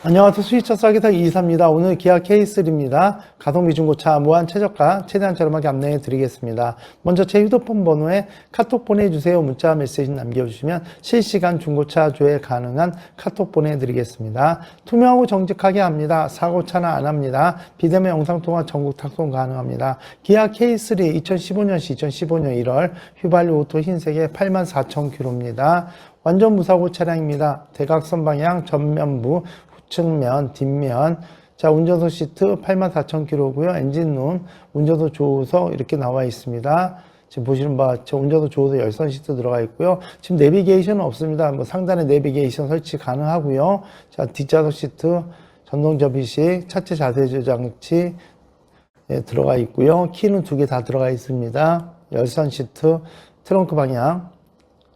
안녕하세요. 수입차 싸기사 이사입니다. 오늘 기아 K3입니다. 가성비 중고차 무한 최저가 최대한 저렴하게 안내해 드리겠습니다. 먼저 제 휴대폰 번호에 카톡 보내주세요. 문자 메시지 남겨주시면 실시간 중고차 조회 가능한 카톡 보내드리겠습니다. 투명하고 정직하게 합니다. 사고 차나 안 합니다. 비대면 영상통화 전국 탁송 가능합니다. 기아 K3 2015년시 2015년 1월 휘발유 오토 흰색의 84,000km입니다. 완전 무사고 차량입니다. 대각선 방향 전면부 측면, 뒷면. 자, 운전석 시트 84,000km고요. 엔진룸, 운전석 조우석 이렇게 나와 있습니다. 지금 보시는 같이 운전석 조우석 열선 시트 들어가 있고요. 지금 내비게이션은 없습니다. 뭐 상단에 내비게이션 설치 가능하고요. 자, 뒷좌석 시트 전동 접이식, 차체 자세 조장치 예, 들어가 있고요. 키는 두 개 다 들어가 있습니다. 열선 시트, 트렁크 방향,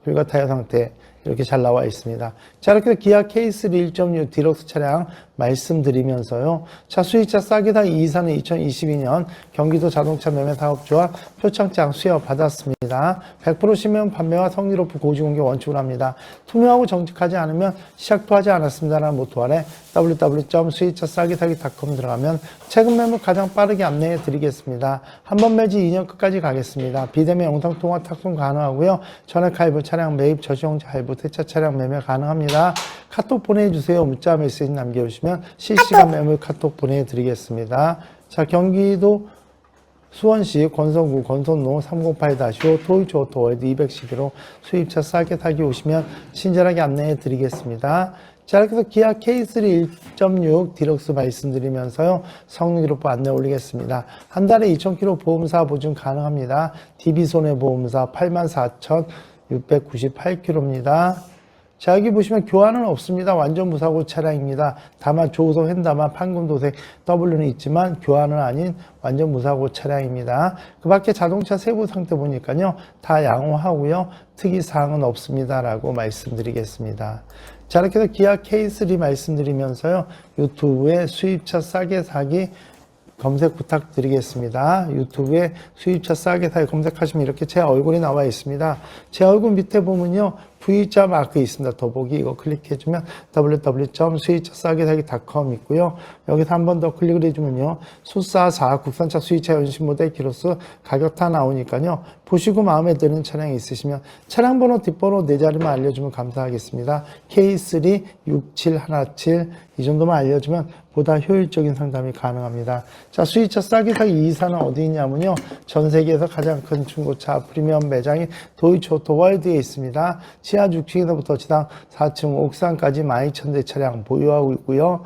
휠과 타이어 상태 이렇게 잘 나와 있습니다. 자, 이렇게 기아 K3 1.6 디럭스 차량 말씀드리면서요. 자, 수입차 싸게다 이사는 2022년 경기도 자동차 매매 사업조합 표창장 수여 받았습니다. 100% 시면 판매와 성리 높은 고지공개 원칙으로 합니다. 투명하고 정직하지 않으면 시작도 하지 않았습니다라는 모토 아래 www.수입차싸게사기.com 들어가면 최근 매물 가장 빠르게 안내해 드리겠습니다. 한 번 매지 2년 끝까지 가겠습니다. 비대면 영상통화 탁송 가능하고요. 전액 할부 차량 매입 저시용자 할부 세차 차량 매매 가능합니다. 카톡 보내주세요. 문자 메시지 남겨주시면 실시간 매물 카톡 보내드리겠습니다. 자, 경기도 수원시 권선구 권선로 308-5 토이치 오토월드 211호 수입차 싸게 타기 오시면 친절하게 안내해 드리겠습니다. 자, 이렇게 해서 기아 K3 1.6 디럭스 말씀드리면서요. 성능 기록부 안내 올리겠습니다. 한 달에 2,000km 보험사 보증 가능합니다. DB손해보험사 84,698km입니다. 자, 여기 보시면 교환은 없습니다. 완전 무사고 차량입니다. 다만 조우석 핸다만 판금도색 W는 있지만 교환은 아닌 완전 무사고 차량입니다. 그 밖에 자동차 세부 상태 보니까요. 다 양호하고요. 특이사항은 없습니다 라고 말씀드리겠습니다. 자, 이렇게 해서 기아 K3 말씀드리면서요. 유튜브에 수입차 싸게 사기 검색 부탁드리겠습니다. 유튜브에 수입차 싸게 사기 검색하시면 이렇게 제 얼굴이 나와 있습니다. 제 얼굴 밑에 보면요. V자 마크 있습니다. 더보기 이거 클릭해주면 www.수입차싸게사기.com 있고요. 여기서 한 번 더 클릭을 해주면요. 수사 4 국산차 수입차 연식 모델 기로스 가격 다 나오니까요. 보시고 마음에 드는 차량이 있으시면 차량 번호 뒷번호 네 자리만 알려주면 감사하겠습니다. K3 6717 이 정도만 알려주면 보다 효율적인 상담이 가능합니다. 자, 수입차 싸게 사기 이사는 어디 있냐면요. 전 세계에서 가장 큰 중고차 프리미엄 매장인 도이치 오토 월드에 있습니다. 지하 6층에서부터 지상 4층 옥상까지 12,000대 차량 보유하고 있고요.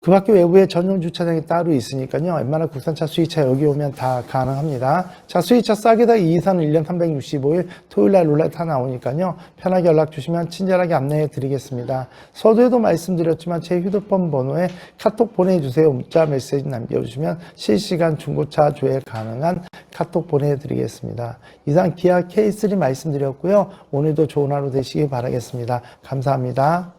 그 밖에 외부에 전용 주차장이 따로 있으니까요. 웬만한 국산차 수입차 여기 오면 다 가능합니다. 자, 수입차 싸게다 이사는 1년 365일 토요일 날 룰렛 다 나오니까요. 편하게 연락 주시면 친절하게 안내해 드리겠습니다. 서두에도 말씀드렸지만 제 휴대폰 번호에 카톡 보내주세요. 문자 메시지 남겨주시면 실시간 중고차 조회 가능한 카톡 보내드리겠습니다. 이상 기아 K3 말씀드렸고요. 오늘도 좋은 하루 되시기 바라겠습니다. 감사합니다.